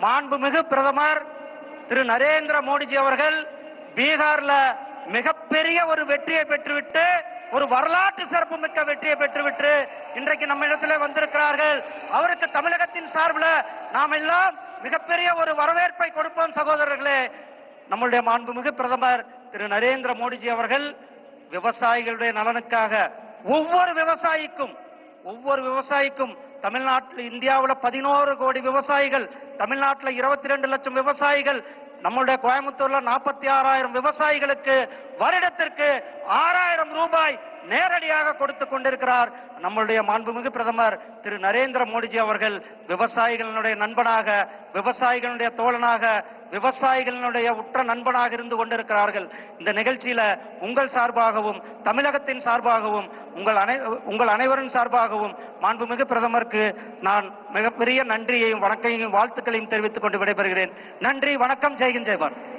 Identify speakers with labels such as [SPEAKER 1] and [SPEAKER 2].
[SPEAKER 1] மாண்புமிகு பிரதமர் திரு நரேந்திர மோடிஜி அவர்கள் பீகார்ல மிகப்பெரிய ஒரு வெற்றியை பெற்றுவிட்டு ஒரு வரலாற்று சிறப்புமிக்க வெற்றியை பெற்றுவிட்டு இன்றைக்கு நம்ம இடத்துல வந்திருக்கிறார்கள். அவருக்கு தமிழகத்தின் சார்பில் நாம் எல்லாம் மிகப்பெரிய ஒரு வரவேற்பை கொடுப்போம் சகோதரர்களே. நம்முடைய மாண்புமிகு பிரதமர் திரு நரேந்திர மோடிஜி அவர்கள் விவசாயிகளுடைய நலனுக்காக ஒவ்வொரு விவசாயிக்கும் ஒவ்வொரு விவசாயிக்கும் தமிழ்நாட்டில் இந்தியாவில் பதினோரு கோடி விவசாயிகள் தமிழ்நாட்டில் இருபத்தி ரெண்டு லட்சம் விவசாயிகள் நம்மளுடைய கோயம்புத்தூர்ல நாற்பத்தி ஆறாயிரம் விவசாயிகளுக்கு வருடத்திற்கு ஆறாயிரம் ரூபாய் நேரடியாக கொடுத்து கொண்டிருக்கிறார் நம்மளுடைய மாண்புமிகு பிரதமர் திரு நரேந்திர மோடிஜி அவர்கள் விவசாயிகளுடைய நண்பனாக விவசாயிகளுடைய தோழனாக விவசாயிகளினுடைய உற்ற நண்பனாக இருந்து கொண்டிருக்கிறார்கள். இந்த நிகழ்ச்சியில உங்கள் சார்பாகவும் தமிழகத்தின் சார்பாகவும் உங்கள் அனை உங்கள் அனைவரின் சார்பாகவும் மாண்புமிகு பிரதமருக்கு நான் மிகப்பெரிய நன்றியையும் வணக்கையும் வாழ்த்துக்களையும் தெரிவித்துக் கொண்டு விடைபெறுகிறேன். நன்றி வணக்கம் ஜெய்கின் ஜெய்பான்